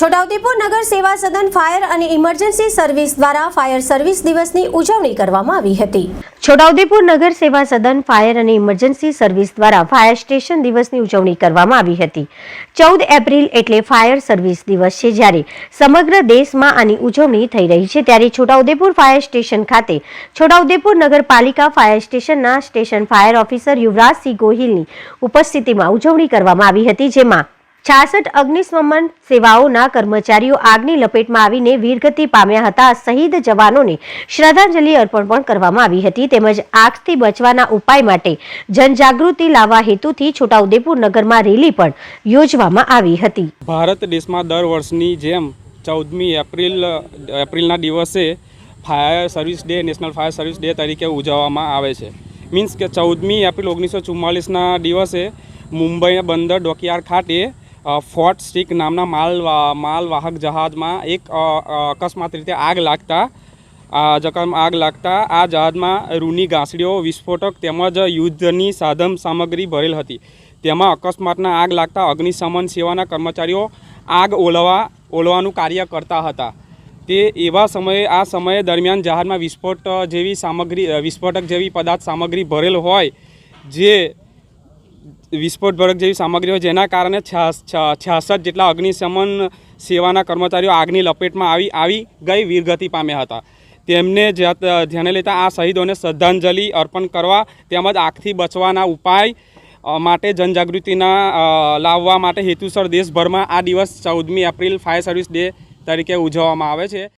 છોટાઉદેપુર નગર સેવા સદન ફાયર અને ઇમરજન્સી સર્વિસ દ્વારા ફાયર સર્વિસ દિવસની ઉજવણી કરવામાં આવી હતી. છોટાઉદેપુર નગર સેવા સદન ફાયર અને ઇમરજન્સી સર્વિસ દ્વારા ફાયર સ્ટેશન દિવસની ઉજવણી કરવામાં આવી હતી. ચૌદ એપ્રિલ એટલે ફાયર સર્વિસ દિવસ છે જ્યારે સમગ્ર દેશમાં આની ઉજવણી થઈ રહી છે ત્યારે છોટાઉદેપુર ફાયર સ્ટેશન ખાતે છોટાઉદેપુર નગરપાલિકા ફાયર સ્ટેશનના સ્ટેશન ફાયર ઓફિસર યુવરાજસિંહ ગોહિલની ઉપસ્થિતિમાં ઉજવણી કરવામાં આવી હતી, જેમાં છાસઠ અગ્નિશમન સેવાઓના કર્મચારીઓ આગની લપેટમાં આવીને વીરગતિ પામ્યા હતા. શહીદ જવાનોને શ્રદ્ધાંજલિ અર્પણ પણ કરવામાં આવી હતી. તેમજ આગથી બચવાના ઉપાય માટે જનજાગૃતિ લાવવા હેતુથી છોટાઉદેપુર નગરમાં રેલી પણ યોજવામાં આવી હતી. ભારત દેશમાં દર વર્ષની જેમ ચૌદમી એપ્રિલ, એપ્રિલના દિવસે fire service day, national fire service day તરીકે ઉજવવામાં આવે છે. મીન્સ કે ચૌદમી એપ્રિલ ઓગણીસો ચુમ્માલીસના દિવસે મુંબઈના બંદર ડોકયાર્ડ ખાતે ફોર્ટ સ્ટીક નામના માલ માલવાહક જહાજમાં એક અકસ્માત રીતે આગ લાગતા આ જકામાં આગ લાગતા આ જહાજમાં રૂની ગાંસડીઓ વિસ્ફોટક તેમજ યુદ્ધની સાધન સામગ્રી ભરેલ હતી. તેમાં અકસ્માતના આગ લાગતા અગ્નિશમન સેવાના કર્મચારીઓ આગ ઓલવા, ઓલવાનું કાર્ય કરતા હતા. તે એવા સમયે, આ સમયે દરમિયાન જહાજમાં વિસ્ફોટ જેવી સામગ્રી વિસ્ફોટક જેવી પદાર્થ સામગ્રી ભરેલ હોય, જે વિસ્ફોટભરક જેવી સામગ્રી હોય જેના કારણે છાસઠ જેટલા અગ્નિશમન સેવાના કર્મચારીઓ આગની લપેટમાં આવી આવી ગઈ વીરગતિ પામ્યા હતા. તેમને ધ્યાને લેતા આ શહીદોને શ્રદ્ધાંજલિ અર્પણ કરવા તેમજ આગથી બચવાના ઉપાય માટે જનજાગૃતિના લાવવા માટે હેતુસર દેશભરમાં આ દિવસ ચૌદમી એપ્રિલ ફાયર સર્વિસ ડે તરીકે ઉજવવામાં આવે છે.